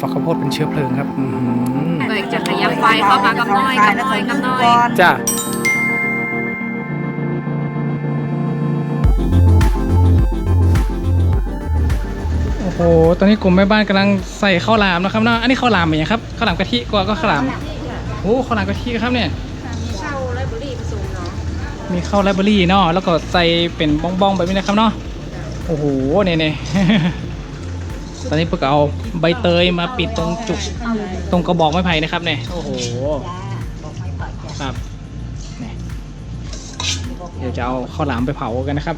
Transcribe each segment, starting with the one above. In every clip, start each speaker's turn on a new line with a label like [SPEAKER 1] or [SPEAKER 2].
[SPEAKER 1] ฝักข้าวโพดเป็นเชื้อเพลิงครับอื้อหือ
[SPEAKER 2] เบิกจากขยับไฟเข้ามากำน้อยกำน้อยกำน้อย
[SPEAKER 1] จ้าโอ้โห ตอนนี้กลุ่มแม่บ้านกำลังใส่ข้าวหลามนะครับเนาะอันนี้ข้าวหลามเหมือนครับข้าวหลามกะทิกว่าก็ข้าวหลามโอ้ข้าวหลามกะทิครับเนี่ย
[SPEAKER 2] มีเช่าไรบุรีผสมเนาะ
[SPEAKER 1] มีข้าวไรเบอรี่เนาะแล้วก็ใส่เป็นบ้องๆแบบนี้นะครับเนาะโอ้โหเนี่ยเนี่ย ตอนนี้พวกเอาใบเตยมาปิดตรงจุกตรงกระบอกไม้ไผ่นะครับเนี่ยโอ้โหครับเดี๋ยวจะเอาข้าวหลามไปเผากันนะครับ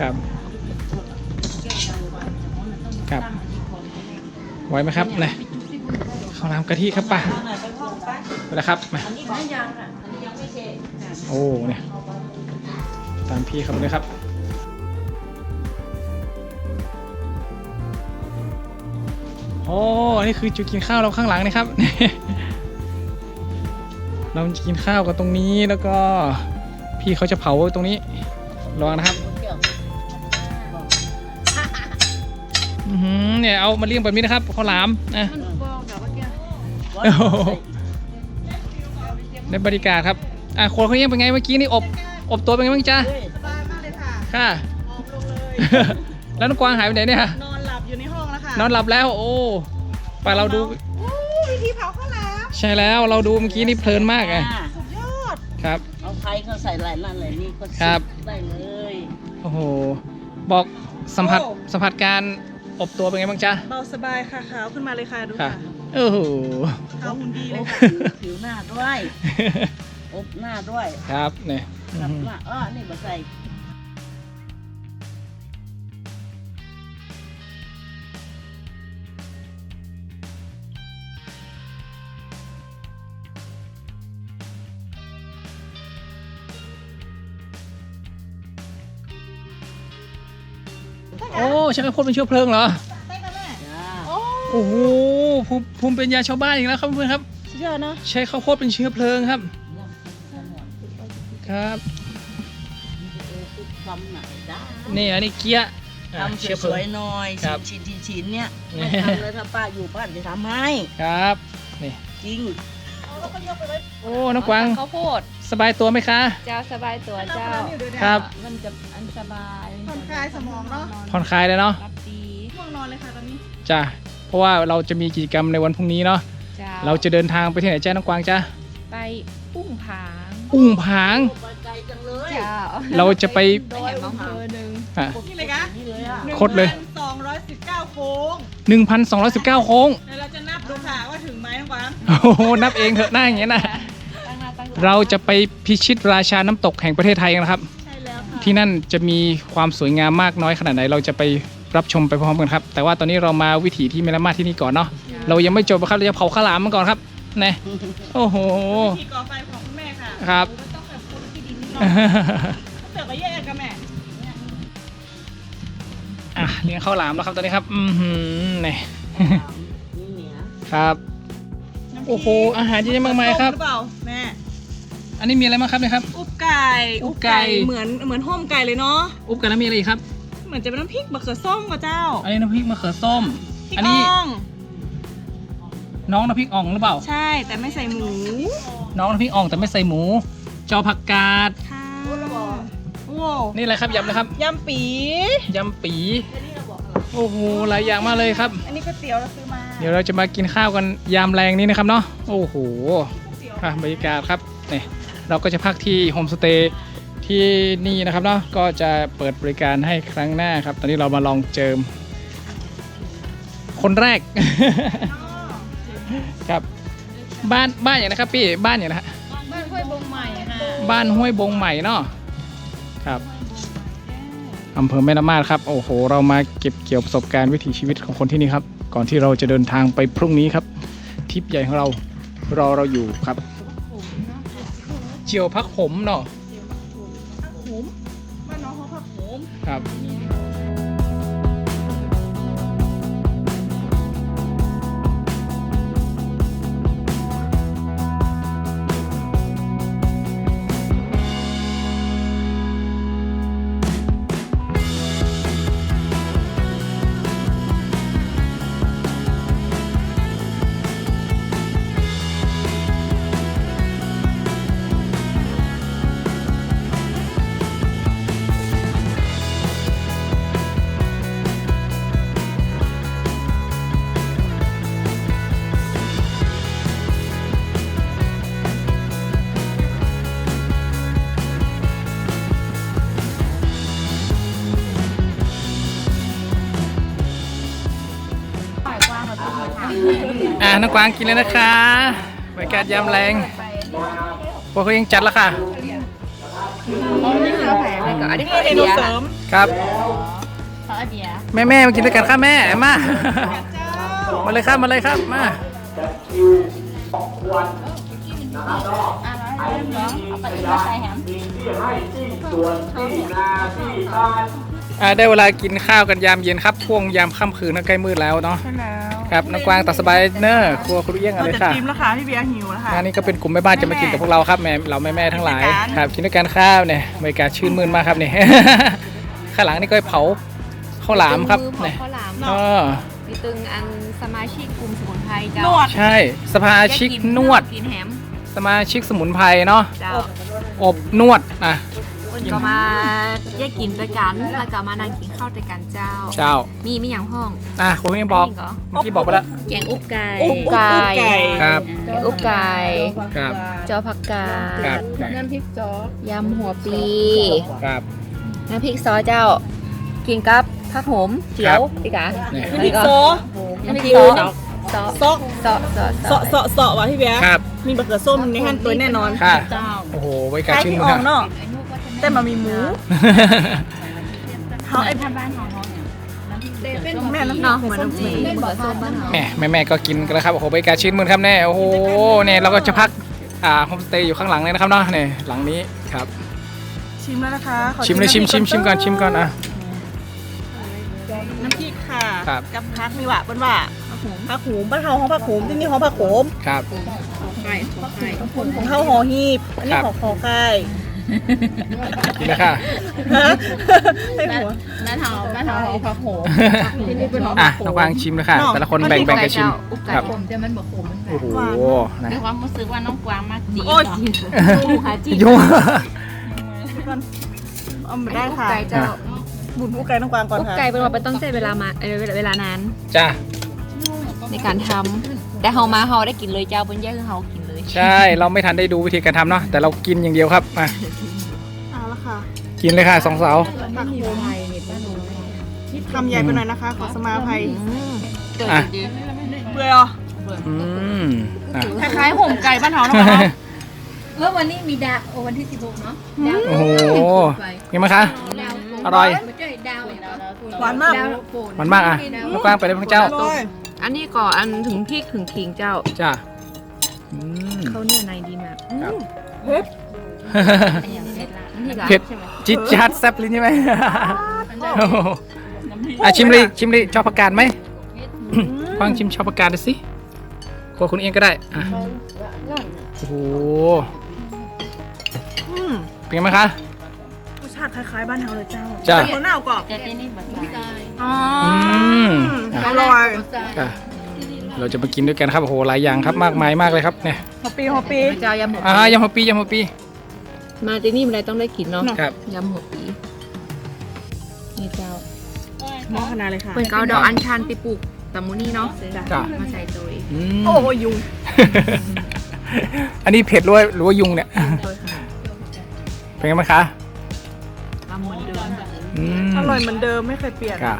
[SPEAKER 1] ครับ ครับ ไว้ไหมครับเนี่ยข้าวหลามกะทิครับป่ะไปแล้วครับมาโอ้เนี่ยตามพี่ครับเลยครับ โอ้อันนี้คือจุดกินข้าวเราข้างหลังนะครับ เราจะกินข้าวกันตรงนี้แล้วก็พี่เขาจะเผาตรงนี้ลองนะครับอื้อหือเนี่ยเอามาเลี้ยงแบบนี้นะครับข้าวหลามนะ
[SPEAKER 2] มันบอกแบบว่าแก
[SPEAKER 1] โอ้โหได้บริการครับอะคนเขาเลี้ยงเป็นไงเมื่อกี้นี่อบอบตัวเป็นไงบ้างจ๊ะ
[SPEAKER 3] สบายมากเลยค่ะ
[SPEAKER 1] ค่ะ
[SPEAKER 3] พร้อมลงเลย
[SPEAKER 1] แล้วน้องกวางหายไปไหนเนี่ย
[SPEAKER 3] นอนหลับอยู่ในห้องแล้วค่ะ
[SPEAKER 1] นอนหลับแล้ว โอ้ไปเราดู
[SPEAKER 3] โอ้วิธีเผาข้าวหลาม
[SPEAKER 1] ใช่แล้วเราดูเมื่อกี้นี่เพลินมากไง
[SPEAKER 3] สุดยอด
[SPEAKER 1] ครับ
[SPEAKER 4] เอาไข่เขาใส่หลายนั่นเลยนี่ก็
[SPEAKER 1] ครับ
[SPEAKER 4] ได้เลย
[SPEAKER 1] โอ้โหบอกสัมผัสสัมผัสการอบตัวเป็นไงบ้างจ๊ะ
[SPEAKER 3] เบาสบายค่ะขาวขึ้นมาเลยค่ะดู
[SPEAKER 1] ค่ะ
[SPEAKER 3] ค่ะ
[SPEAKER 1] โอ้โห
[SPEAKER 3] ขาวหุ่นดีเล
[SPEAKER 4] โอ้
[SPEAKER 3] ยค่ะ
[SPEAKER 4] ผิวผิวหน้าด้วย อบหน้าด้วย
[SPEAKER 1] ครับเนี่ยอื้อ
[SPEAKER 4] กับ
[SPEAKER 1] หือ
[SPEAKER 4] หน้าเออนี่มาใส่
[SPEAKER 1] ใช้ข้าวโพดเป็นเชื้อเพลิงเหรอ
[SPEAKER 4] จ้า
[SPEAKER 3] โอ้
[SPEAKER 1] โอ้โหภูมิภูมิเป็นยาชาวบ้านอีกแล้วครับเพื่อนๆครับ
[SPEAKER 3] สุดยอดเนาะ
[SPEAKER 1] ใช้ข้าวโพดเป็นเชื้อเพลิงครับ ครับ
[SPEAKER 4] ทำไหนได้
[SPEAKER 1] นี่อันนี้เกี๊ยะอะ
[SPEAKER 4] ทำ
[SPEAKER 1] เชื้อเพ
[SPEAKER 4] ส
[SPEAKER 1] ลิ
[SPEAKER 4] วย
[SPEAKER 1] ง
[SPEAKER 4] ๆหน่อย
[SPEAKER 1] ครับ
[SPEAKER 4] ชิ้นๆชิ้นๆเนี่ย
[SPEAKER 1] นี่
[SPEAKER 4] ไม่ทำเลยถ้าป้าอยู่ป้าจะทำให้
[SPEAKER 1] ครับนี่
[SPEAKER 4] จริง
[SPEAKER 1] โอ้น้องกวาง
[SPEAKER 2] ข้าวโพด
[SPEAKER 1] สบายตัวไหมคะ
[SPEAKER 2] เจ้าสบายตัวเจ้า
[SPEAKER 1] ครับ
[SPEAKER 2] มันจะอันสบาย
[SPEAKER 3] ผ่ อนคลายสมองเนาะ
[SPEAKER 1] ผ่อนคลายเลยเนาะ
[SPEAKER 2] รับดี
[SPEAKER 3] ง่วงนอนเลยค่ะตอนนี้
[SPEAKER 1] จ้ะเพราะว่าเราจะมีกิจกรรมในวันพรุ่งนี้เนาะ
[SPEAKER 2] เจ้า
[SPEAKER 1] เราจะเดินทางไปที่ไหนจ้าน้องกวางจ้า
[SPEAKER 2] ไปอุ้งผาง
[SPEAKER 1] อุ้งผาง
[SPEAKER 4] ไปไกลจังเลย
[SPEAKER 2] เจ้า
[SPEAKER 1] เราจะไป
[SPEAKER 2] โดยอำเภอหนึ่ง
[SPEAKER 1] อะ
[SPEAKER 3] นี่เลยคะ
[SPEAKER 4] นี่เลยอะ
[SPEAKER 1] คดเลย
[SPEAKER 3] สองร้อยสิบเก้าโค้ง
[SPEAKER 1] 1,219 โค้ง
[SPEAKER 3] เดี๋ยวเราจะนับดูค่ะว่าถึงไหมน้องกวาง
[SPEAKER 1] โอ้โหนับเองเถอะหน้าอย่างเงี้ยนะ
[SPEAKER 2] ตั้งหน้าตั้งต
[SPEAKER 1] เราจะไปพิชิตราชาน้ำตกแห่งประเทศไทยกันนะครับ
[SPEAKER 3] ใช่แล้วค่ะ
[SPEAKER 1] ที่นั่นจะมีความสวยงามมากน้อยขนาดไหนเราจะไปรับชมไปพร้อมกันครับ แต่ว่าตอนนี้เรามาวิถีที่เมลมาที่นี่ก่อนเนาะเรายังไม่จบนะครับเราจะเผาข้าวหลามมันก่อนครับนะโอ้โห
[SPEAKER 3] ที่ก่อไฟของคุณแม่ค่ะ
[SPEAKER 1] ครับ
[SPEAKER 3] ต้องแบบคนที่ดินนิดหน่อยเติบไปแยกกันแม่
[SPEAKER 1] อะเลี้ยงข้าวหลามแล้วครับตอนนี้ครับอือหือนี่
[SPEAKER 4] นี่เหนีย
[SPEAKER 1] ครับ โอ้โหอาหารเยอะแยะมากมายครับ
[SPEAKER 3] หรือเปล่าแม่
[SPEAKER 1] อันนี้มีอะไรบ้างครับเนี่ยครับ
[SPEAKER 3] อุบไก่
[SPEAKER 1] อุบไก่
[SPEAKER 3] เหมือนเหมือนห้อมไก่เลยเนาะ
[SPEAKER 1] อุบกันแล้วมีอะไรอีกครับ
[SPEAKER 3] เหมือนจะเป็นน้ำพริกมะเขือส้มกับเจ้า
[SPEAKER 1] อันนี้น้ำพริกมะเขือส้ม
[SPEAKER 3] พริก
[SPEAKER 1] อันนี้
[SPEAKER 3] อ่อง
[SPEAKER 1] น้องน้ำพริกอ่องหรือเปล่า
[SPEAKER 3] ใช่แต่ไม่ใส่หมู
[SPEAKER 1] น้องน้ำพริกอ่องแต่ไม่ใส่หมู จอผักกาด
[SPEAKER 3] ค่ะโอ้
[SPEAKER 1] นี่อะไรครับยำนะครับ
[SPEAKER 3] ยำปี
[SPEAKER 1] ยำปีโอ้โหหลายอย่างมากเลยครับ
[SPEAKER 3] อันนี้ก๋วยเตี๋ยวเราซื้อมา
[SPEAKER 1] เดี๋ยวเราจะมากินข้าวกันยามแรงนี้นะครับเนาะโอ้โหอะบรรยากาศครับนี่ เราก็จะพักที่โฮมสเตย์ที่นี่นะครับเนาะก็จะเปิดบริการให้ครั้งหน้าครับ ตอนนี้เรามาลองเจิม คนแรก ครับ บ้านบ้านอย่างนะครับ พี่บ้านอย่างนะฮะ
[SPEAKER 2] บ้านห้วยบงใหม่ค่ะ
[SPEAKER 1] บ้านห้วยบงใหม่เนาะครับอำเภอแม่ละมาดครับ โอ้โห เรามาเก็บเกี่ยวประสบการณ์วิถีชีวิตของคนที่นี่ครับ ก่อนที่เราจะเดินทางไปพรุ่งนี้ครับทริปใหญ่ของเรารอเราอยู่ครับ เจียวพักผมเนาะ
[SPEAKER 3] ผักโขมบ้านน้องเขาผักโขม
[SPEAKER 1] ครับอ่ น้องกวางกินเลยนะคะบรรยากาศยามแรงพวกเขายังจัดแล้วค่ะ
[SPEAKER 2] อันนี้
[SPEAKER 3] เมนูเสริม
[SPEAKER 1] ครับ
[SPEAKER 2] ขอเดีย
[SPEAKER 1] แม่แม่มากินด้วยกันค่ะแม่มามาเลยครับมาเลยครับมา
[SPEAKER 2] เอาไปอีกมาใส่แฮม
[SPEAKER 1] อ่าได้เวลากินข้าวกันยามเย็นครับช่วงยามค่ำคืนนะใกล้มืดแล้วเนาะ
[SPEAKER 3] ใช่แล้ว
[SPEAKER 1] ครับน้องกวางตัดสบายเนอร์ครัวคุณเอี้ยง
[SPEAKER 3] เรา
[SPEAKER 1] อะไร
[SPEAKER 3] จะ
[SPEAKER 1] ค่ะ
[SPEAKER 3] จิ้มแล้วค่ะพี่เบียร์หิวแล้วค่ะ
[SPEAKER 1] งานนี้ก็เป็นกลุ่มแม่บ้านจะมากินกับพวกเราครับแม่เราแม่แม่ๆทั้งหลาย
[SPEAKER 3] กินด้วยกัน
[SPEAKER 1] ครับกินด้วยกันข้าวเนี่ยบรรยากาศชื่นมื่นมากครับเนี่ยข้างหลังนี่ก็เผาข้าวหลามครับ
[SPEAKER 2] มือขอ
[SPEAKER 1] เนี่ย
[SPEAKER 2] ข้าวหลาม
[SPEAKER 1] เออ
[SPEAKER 2] มีตึงอันสมาชิกกลุ่มสมุนไพรเจ้าน
[SPEAKER 3] วด
[SPEAKER 1] ใช่สมาชิกนวด
[SPEAKER 2] กินแฮม
[SPEAKER 1] สมาชิกสมุนไพรเนาะ
[SPEAKER 2] เจ้า
[SPEAKER 1] อบนวดอะ
[SPEAKER 2] คนก็มาแยกกินด้วยกัน แล้วก็มานั่งกินข้าวด้วยกันเจ้า
[SPEAKER 1] เจ้า
[SPEAKER 2] มีมีอย่างห้อง
[SPEAKER 1] อะคุณพี่บอก
[SPEAKER 2] มีเหรอ
[SPEAKER 1] เมื่อกี้บอกไปแล้ว
[SPEAKER 2] แกงอุบไก่
[SPEAKER 3] อุ๊บอุ๊บอุ๊บไก่
[SPEAKER 1] ครับ
[SPEAKER 2] แกงอุบไก่
[SPEAKER 1] ครับ
[SPEAKER 2] จอผักกา
[SPEAKER 1] ครับ
[SPEAKER 2] ดน้ำพริกจอยำหัวปี
[SPEAKER 1] ครับ
[SPEAKER 2] น้ำพริกซอสเจ้า กินกับผักโหมเจียวพี่กะ
[SPEAKER 1] เนี่ย
[SPEAKER 3] น้ำพริกโซ
[SPEAKER 2] น้ำพริกซอสซอส
[SPEAKER 3] ซอก
[SPEAKER 2] ซอสซอส
[SPEAKER 3] เสาะเสาะเสาะว่ะพี่เบียร์
[SPEAKER 1] ครับ
[SPEAKER 3] มีบะเขือส้มในขั้นตัวแน่นอน
[SPEAKER 1] ค่ะ
[SPEAKER 2] เจ้า
[SPEAKER 1] โอ้โหบรรยา
[SPEAKER 3] ค
[SPEAKER 1] กาศ
[SPEAKER 3] ล้าย
[SPEAKER 1] ชื่น
[SPEAKER 3] ที่
[SPEAKER 1] มื่
[SPEAKER 3] อนอก
[SPEAKER 1] ครับ
[SPEAKER 3] เนาะ แต่มามีหมู
[SPEAKER 2] เขา
[SPEAKER 3] เขา
[SPEAKER 2] ไอ้
[SPEAKER 3] ไอ้
[SPEAKER 2] ทำบ้านของเขาเนี่ยน้ำพริกเต้เป็น
[SPEAKER 3] แม่น้ำพริก
[SPEAKER 2] เนาะเหมือนน้ำพริกเหมือนบะส้มบ้านเขา
[SPEAKER 1] แม่แม่แม่ก็กินกันแล้วครับโอ้โหบรรยากาศชื่นมื่นครับแน่โอ้โหเนี่ยเราก็จะพักอ่าโฮมสเตย์อยู่ข้างหลังเลยนะครับเนาะเนี่ยหลังนี้ครับ
[SPEAKER 3] ชิมแล้วนะคะขอ
[SPEAKER 1] ชิมเลยชิมชิมชิมก่อนชิมก่อนอะ
[SPEAKER 3] น้ำพริกค่ะ
[SPEAKER 1] ครับ
[SPEAKER 3] กับพักนี่ว่ะเป็นว่าผักหูบ้านเฮาของผักโขมที่นี่ของผักโขม
[SPEAKER 1] ครับ
[SPEAKER 2] ไก่ไก่
[SPEAKER 3] ของเฮาหอหีบ อันนี้
[SPEAKER 1] ครับ
[SPEAKER 3] ของคอไก่
[SPEAKER 1] กินแล้วค่ะ
[SPEAKER 3] ฮะไอ้หัว
[SPEAKER 2] บ้านเฮาบ้านเฮาของผักโขมที่นี่เป็นของ
[SPEAKER 1] อะน้องกวางชิมเลยค่ะ
[SPEAKER 3] น้อง
[SPEAKER 1] แต่ละคนแบ่งแบ่งกันชิม
[SPEAKER 2] อุกไก่
[SPEAKER 1] ครับ
[SPEAKER 2] ผมแต่มันบะโขมมัน
[SPEAKER 1] โอ้โหนะ
[SPEAKER 2] ด้วยความรู้สึกว่าน้องกวางมากจี
[SPEAKER 3] โอ๊ย
[SPEAKER 2] ดูค่ะจี
[SPEAKER 1] ยุ่ง
[SPEAKER 3] เอามาได้ค่ะ
[SPEAKER 2] ไก่เจ้า
[SPEAKER 3] บุญผู้ไก่น้องกวางก่อน
[SPEAKER 2] อุก
[SPEAKER 3] ค่ะ
[SPEAKER 2] ไก่เป็นว่าเป็นต้องใช้เวลามาเออเวลาเวลานาน
[SPEAKER 1] จ้า
[SPEAKER 2] ในการทำแต่เฮามาเฮาได้กินเลยเจ้าบนแยกคือเฮากินเลย
[SPEAKER 1] ใช่เราไม่ทันได้ดูวิธีการทำเนาะแต่เรากินอย่างเดียวครับมา
[SPEAKER 3] เอาละค่ะ
[SPEAKER 1] กินเลยค่ะสองสาว
[SPEAKER 3] ผักโขมทำใหญ่ไปหน่อยนะคะ ขอสมาภัย
[SPEAKER 2] เกิด
[SPEAKER 1] อะ
[SPEAKER 2] ดี
[SPEAKER 3] เบื่อเหรอ
[SPEAKER 1] อืมอะ
[SPEAKER 3] คล้ายๆห่มไก่บ้านเฮานะคะ
[SPEAKER 2] เมื่อวันนี้มีดาวโอวันที่16เนาะดาว
[SPEAKER 1] โอ้โหยังไหมคะ
[SPEAKER 2] ดาว
[SPEAKER 1] อร่อย
[SPEAKER 2] ไม่ใช่ดาวอีกแล้ว
[SPEAKER 3] หวานมาก
[SPEAKER 2] ดาวโฟน
[SPEAKER 1] มันมากอะน้องกวางไปเลยพระเจ้า
[SPEAKER 3] อร่อย
[SPEAKER 2] อันนี้ก่ออันถึงพริกถึงขิงเจ้า
[SPEAKER 1] จ้า อืม
[SPEAKER 2] เขาเนื้อในดีมาก
[SPEAKER 1] ครับ
[SPEAKER 2] นี่ก็
[SPEAKER 1] เผ็ด
[SPEAKER 2] ใช่ไหม
[SPEAKER 1] จิตจัดแซ่บลิ้นใช่ไหมโอ้โหอะชิมเลยชิมเลยชอบผักกาดไหมกวางชิมชอบผักกาดดูสิครัวคุณเองก็ได้อะโอ้โห
[SPEAKER 3] อืม
[SPEAKER 1] เป็นไงไหมคะ
[SPEAKER 3] รสชาติคล้ายๆบ้านเฮาเลยเจ้า
[SPEAKER 1] จ้ะ
[SPEAKER 3] เป็นหัวหน้ากรอบ
[SPEAKER 2] แต่ที่นี่แบบใช่
[SPEAKER 3] อ๋อ
[SPEAKER 1] อืม
[SPEAKER 3] อร่อย
[SPEAKER 1] อะ เราจะมากินด้วยกันครับโอ้โหหลายอย่างครับมากมายมากเลยครับเนี่ย
[SPEAKER 3] ฮอปปี้ฮอปปี้
[SPEAKER 2] เจ้ายำหัว
[SPEAKER 1] อ่ายำหัวปียำหัวปี
[SPEAKER 2] มาที่นี่มันอะไรต้องได้กินเนาะ
[SPEAKER 1] ครับ
[SPEAKER 2] ยำหัวปีนี่เจ้า
[SPEAKER 3] หม้อขนาดเลยค่ะ
[SPEAKER 2] เปิดเกาดอกอัญชันไปปลูกตะมูนี่เนาะ
[SPEAKER 1] จ้ะ
[SPEAKER 2] มาใส่ตัว
[SPEAKER 1] อืม
[SPEAKER 3] โอ้โหยุง
[SPEAKER 1] อันนี้เผ็ดหรือว่าหรือว่ายุงเนี่ยเป็นไงบ้างคะ
[SPEAKER 2] ตามเหมือนเดิม
[SPEAKER 1] อืม
[SPEAKER 3] อร่อยเหมือนเดิมไม่เคยเปลี่ยน
[SPEAKER 1] ค่ะ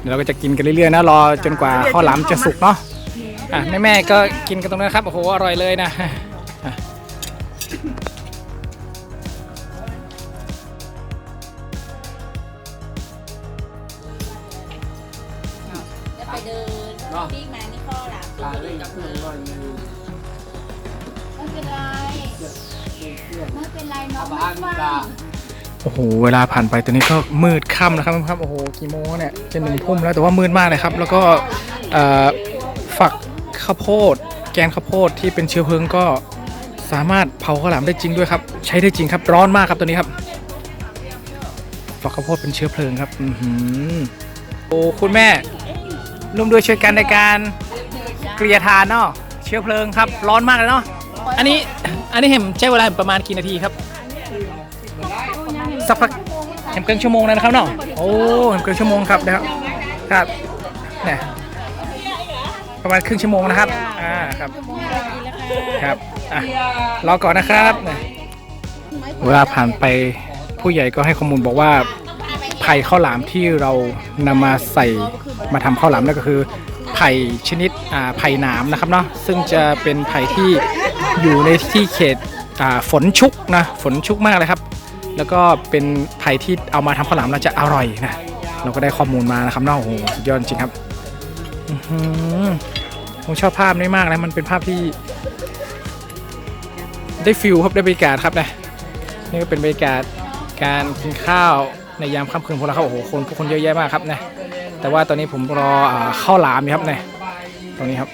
[SPEAKER 1] เดี๋ยวเราก็จะกินกันเรื่อยๆนะรอจนกว่าข้าวหลามจะสุกเนาะ อะแม่ๆก็กินกันตรงนั้นครับโอ้โหอร่อยเลยนะอะ
[SPEAKER 2] ไปเดินปิ้งมานี่ข้อหลังไม่เป็นไรไม่เป็นไรน้องไม่ฟัง
[SPEAKER 1] โอ้โห เวลาผ่านไปตอนนี้ก็มืดค่ำแล้วครับครับ โอ้โห กี่โมงแล้วเนี่ยจะหนึ่งทุ่มแล้วแต่ว่ามืดมากเลยครับ แล้วก็เอ่อฝัก ข้าวโพด แกนข้าวโพดที่เป็นเชื้อเพลิงก็สามารถเผาข้าวหลามได้จริงด้วยครับ ใช้ได้จริงครับร้อนมากครับตัวนี้ครับฝักข้าวโพดเป็นเชื้อเพลิงครับอือหือโอ้คุณแม่ร่วมด้วยช่วยกันในการเกลี่ยทานเนาะเชื้อเพลิงครับ ร้อนมากเลยเนาะอันนี้อันนี้เห็นใช้เวลาประมาณกี่นาทีครับสักพักเห็นเกินชั่วโมงแล้วนะครับเนาะโอ้เห็นเกินชั่วโมงครับนะครับครับเนี่ย ประมาณครึ่งชั่วโมงนะครับ อ่า ครับ ครับ อะ รอก่อนนะครับเนี่ยเวลาผ่านไปผู้ใหญ่ก็ให้ข้อมูลบอกว่าไผ่ข้าวหลามที่เรานำมาใส่มาทำข้าวหลามนั่นก็คือไผ่ผ่ชนิดอ่าไผ่หนามนะครับเนาะซึ่งจะเป็นไผ่ที่อยู่ในที่เขตอ่าฝนชุกนะฝนชุกมากเลยครับ แล้วก็เป็นไผ่ที่เอามาทำข้าวหลามแล้วจะอร่อยนะเราก็ได้ข้อมูลมานะครับเนาะโอ้โหสุดยอดจริงครับอื้อหือ ผมชอบภาพนี้มากนะมันเป็นภาพที่ ได้ฟิลครับได้บรรยากาศครับนะนี่ก็เป็นบรรยากาศการกินข้าวในยามค่ำคืนพวกเราครับโอ้โหคนผู้คนเยอะแยะมากครับนะแต่ว่าตอนนี้ผมรออาข้าวหลามอยู่ครับนะตรงนี้ครับ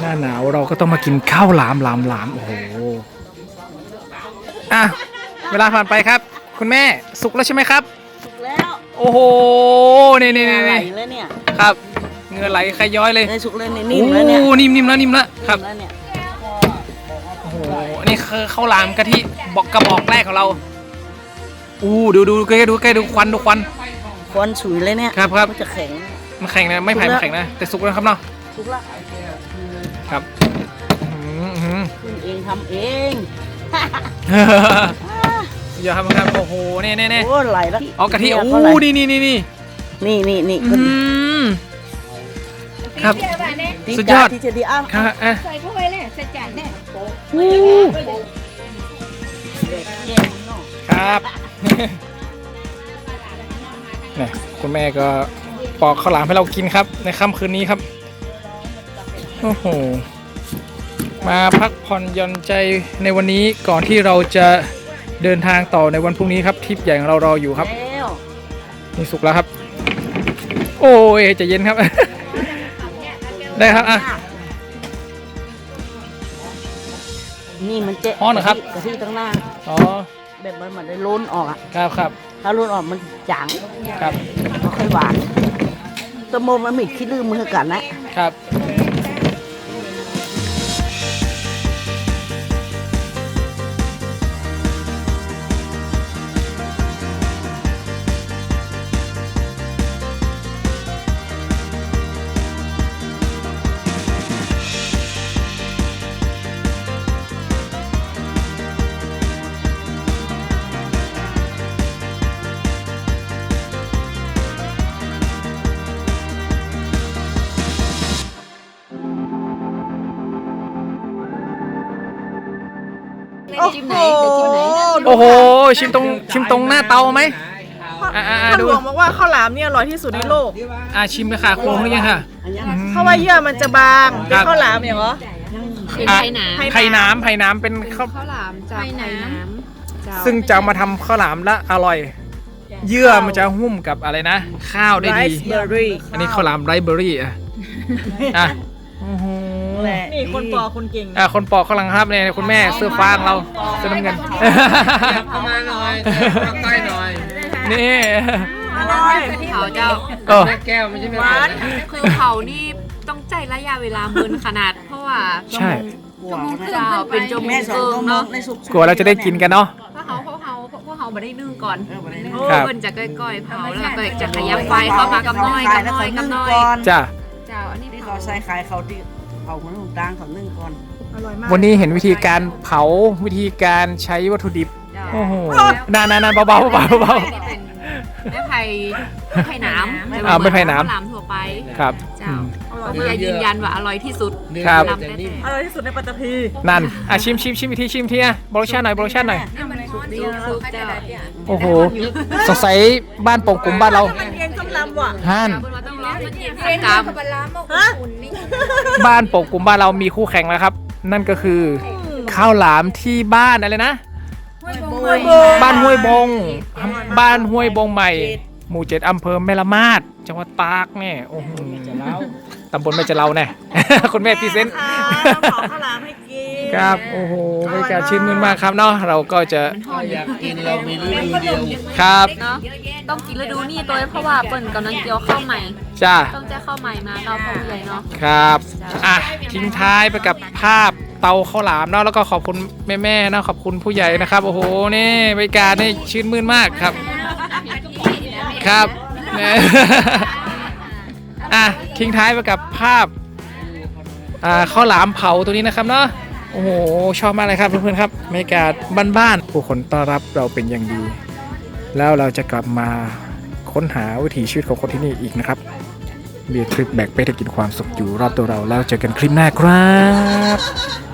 [SPEAKER 1] หน้าหนาวเราก็ต้องมากินข้าวหลามหลามหลามโอ้โหอะเวลาผ่านไปครับ คุณแม่สุกแล้วใช่ไหมครับ
[SPEAKER 4] สุกแล้ว
[SPEAKER 1] โอ้โห นี่นี่นี่
[SPEAKER 4] ไหล
[SPEAKER 1] นี่
[SPEAKER 4] แล้วเนี่ย
[SPEAKER 1] ครับเหงื่อไหลใครย้อยเลย
[SPEAKER 4] เอ้ยสุกแล้วเนี่ยนิ่มแล้วเนี่ย
[SPEAKER 1] โอ้นิ่มนิ่มแล้วนิ่มแล้วครับ
[SPEAKER 4] นิ่มแล้วเนี่ย
[SPEAKER 1] โอ้โหอันนี้คือข้าวหลามกะทิบอกกระบอกแรกของเราอู้ดูดูใกล้ๆดูใกล้ดูควันดูควัน
[SPEAKER 4] ควันฉุยเลยเนี่ย
[SPEAKER 1] ครับครับ
[SPEAKER 4] มันจะแข็ง
[SPEAKER 1] มันแข็งนะไม่ไผ่
[SPEAKER 4] สุกแล้ว
[SPEAKER 1] มันแข็งนะแต่สุกแล้วครับเนาะ
[SPEAKER 4] สุกละ
[SPEAKER 1] ครับอื้อหือ
[SPEAKER 4] ขึ้นเองทำเอง
[SPEAKER 1] สุดยอดครับครับโอ้โหเน่เน่เน่
[SPEAKER 4] โอ้ไหลแล้ว
[SPEAKER 1] เอากะทิ
[SPEAKER 4] เท่า
[SPEAKER 1] โอ้
[SPEAKER 4] ไหร่
[SPEAKER 1] นี่นี่นี่นี่
[SPEAKER 4] นี่นี่นี่
[SPEAKER 1] อื้อหือครับ
[SPEAKER 4] ที่
[SPEAKER 1] สุดยอด
[SPEAKER 4] จ่าที่จะดีอ้าว
[SPEAKER 1] ครับอะ
[SPEAKER 2] ใส่ถ้วยเลยใส่จานเนี่ย
[SPEAKER 1] ครับ เนี่ยคุณแม่ก็ปอกข้าวหลามให้เรากินครับ ในค่ำคืนนี้ครับ โอ้โห มาพักผ่อนหย่อนใจในวันนี้ก่อนที่เราจะเดินทางต่อในวันพรุ่งนี้ครับทริปใหญ่ของเรารออยู่ครับ
[SPEAKER 4] แล้ว
[SPEAKER 1] นี่สุกแล้วครับ โอ้ยใจะเย็นครับ ได้ครับอะ
[SPEAKER 4] นี่มันเจ๊
[SPEAKER 1] ฮ้อนเหรอครับ
[SPEAKER 4] กะทิตั้งหน้า
[SPEAKER 1] อ๋อ
[SPEAKER 4] แบบมันมันได้ล้นออกอะ
[SPEAKER 1] ครับครับ
[SPEAKER 4] ถ้าล้นออกมันจาง
[SPEAKER 1] ครับ
[SPEAKER 4] ไม่ค่อยหวานตะโมมันมีขี้ลืมมือกันนะครับ
[SPEAKER 1] อ้โห ชิมตรงชิมตรงหน้าเตาไหม อ่าอ่า
[SPEAKER 3] ท่าน
[SPEAKER 1] ดู
[SPEAKER 3] หลวงบอกว่าข้าวหลามเนี่ยอร่อยที่สุดในโลก
[SPEAKER 1] อ่าชิมเลยค่ะโครงหรือยังค่ะ
[SPEAKER 4] อันนี้
[SPEAKER 1] อืม
[SPEAKER 3] เพราะว่าเยื่อมันจะบางเป็น
[SPEAKER 1] ครับ
[SPEAKER 3] ข้าวหลามอย่างเหรอ
[SPEAKER 2] เป็น
[SPEAKER 1] อะ
[SPEAKER 2] ไข่หนา
[SPEAKER 1] ไผ่น้ำไผ่น้ำเป็นข้าว
[SPEAKER 5] ข้าวหลามจาก
[SPEAKER 2] ไข่น้
[SPEAKER 1] ซึ่งจะเอามาทำข้าวหลามและอร่อย เยื่อมันจะหุ้มกับอะไรนะ ข้าวได้
[SPEAKER 3] ไร
[SPEAKER 1] ดี
[SPEAKER 3] ซ์เบอร์รี่
[SPEAKER 1] อันนี้ข้าวหลามไรซ์เบอร์รี่อะอะโอ้โห
[SPEAKER 4] แหละ
[SPEAKER 3] นี่คนปอกคนเก่ง
[SPEAKER 1] อะคนปอกข้าวหลังครับเนี่ยคุณแม่เสื้อฟ้าของเราเสื้อน้ำเงิน
[SPEAKER 6] เข้ามาหน่อยใกล้หน่อย
[SPEAKER 1] นี่
[SPEAKER 3] อร่อย
[SPEAKER 5] เผาเจ้า
[SPEAKER 1] เออ
[SPEAKER 6] แม่แก้วไม่ใช่แม่
[SPEAKER 3] หวาน
[SPEAKER 5] คือเผานี่ต้องใจระยะเวลาเมินขนาด เพราะว่า
[SPEAKER 1] ใช่
[SPEAKER 4] กลัวนะ
[SPEAKER 5] เจ้าเป็นจมู
[SPEAKER 4] แม่
[SPEAKER 5] ก
[SPEAKER 4] สอง
[SPEAKER 5] เกิ
[SPEAKER 4] ตั
[SPEAKER 5] ง
[SPEAKER 4] วม
[SPEAKER 5] เนาะ
[SPEAKER 4] ในสุก
[SPEAKER 1] กลัวเราจะได้กินกันเนาะ
[SPEAKER 5] เพราะเขาเพราะเขาเพราะเขาไม่ได้นึ่งก่อน
[SPEAKER 4] เออมาได้
[SPEAKER 5] โอ้
[SPEAKER 1] ครับ
[SPEAKER 5] เพิ่นจะก้อยๆเผาแล้วก็จะขยับไฟเข้ามากับน้อยกับน้อยกับน้อย
[SPEAKER 1] จ้ะ
[SPEAKER 5] เจ้าอันนี้
[SPEAKER 4] นี่
[SPEAKER 5] เผา
[SPEAKER 4] เขาใส่ขายเขาที่ เขาคนตรงกลางเขานึ่งก่อน
[SPEAKER 3] อร่อยมาก
[SPEAKER 1] วันนี้เห็นวิธีการเผาวิธีการใช้วัตถุดิบ
[SPEAKER 5] เจ้า
[SPEAKER 1] โอ้โหนานๆๆเบาๆเบาๆเบา
[SPEAKER 5] นี่เป็นไม้ไผ่ไผ่น้ำ
[SPEAKER 1] อ่าไม้ไผ่น้ำ
[SPEAKER 5] ข้าวหลามทั่วไป
[SPEAKER 1] ๆครับ
[SPEAKER 5] เจ้า
[SPEAKER 1] อืม
[SPEAKER 5] ก็คือยืนยันว่าอร่อยที่สุด
[SPEAKER 1] ครับ
[SPEAKER 5] ลำแท้
[SPEAKER 3] อร่อยที่สุดในปัตตภี
[SPEAKER 1] นั่นอะชิมชิมชิมอีกทีชิมทีอะโปรโมชั่นหน่อยโปรโมชั่นหน่อย
[SPEAKER 5] ๆมันสุกๆเจ้า
[SPEAKER 1] โอ้โหสงสัยบ้านโป่งกลุ่มบ้านเรา
[SPEAKER 3] มันเย็นส้มลำว่ะ
[SPEAKER 1] ฮั่น
[SPEAKER 5] เพิ่นว่าต้องรอมันเย็นำ
[SPEAKER 2] เป็น
[SPEAKER 5] กรรม
[SPEAKER 2] กับบะลามมา
[SPEAKER 3] ฮะ
[SPEAKER 2] อุ่นนี่
[SPEAKER 1] บ้านโป่งกลุ่มบ้านเรามีคู่แข่งแล้วครับ นั่นก็คือ ข้าวหลามที่บ้านอะไรนะ
[SPEAKER 2] ห้วยบง
[SPEAKER 1] บ้านห้วยบง บ้านห้วยบงใหม่ หมู่เจ็ดอำเภอแม่ละมาดจังหวัดตากเนี่ยโอ้โห ตำบลแม่จะเล่าแน่ คุณแม่พรีเซนต์
[SPEAKER 3] ค่ะปอกข้าวหลามให้กิน
[SPEAKER 1] ครับ โอ้โหบรรยากาศชื่นมื่นมากครับเนาะ เราก็จะ
[SPEAKER 6] อยากกินเรามีฤดูเดียว
[SPEAKER 1] ครับ
[SPEAKER 5] เนาะต้องกินฤดูนี่ตัวเพราะว่าเปิ่นกำลังเกี่ยวข้าวใหม่
[SPEAKER 1] จ้า
[SPEAKER 5] ต้องแจ้ข้าวใหม่มาเราพ่อผู้ใหญ่เนาะ
[SPEAKER 1] ครับ อะ ทิ้งท้ายไปกับภาพเตาข้าวหลามเนาะ แล้วก็ขอบคุณแม่ๆเนาะ ขอบคุณผู้ใหญ่นะครับ โอ้โห นี่บรรยากาศนี่ชื่นมื่นมากครับ ครับเนี่ย อะทิ้งท้ายไปกับภาพอ่าข้าวหลามเผาตัวนี้นะครับเนาะโอ้โหชอบมากเลยครับเพื่อนๆครับบรรยากาศบ้านๆผู้คนต้อนรับเราเป็นอย่างดี แล้วเราจะกลับมาค้นหาวิถีชีวิตของคนที่นี่อีกนะครับเบีทริปแบกไป้ให้กินความสุขอยู่รอบตัวเราแล้วเจอกันคลิปหน้าครับ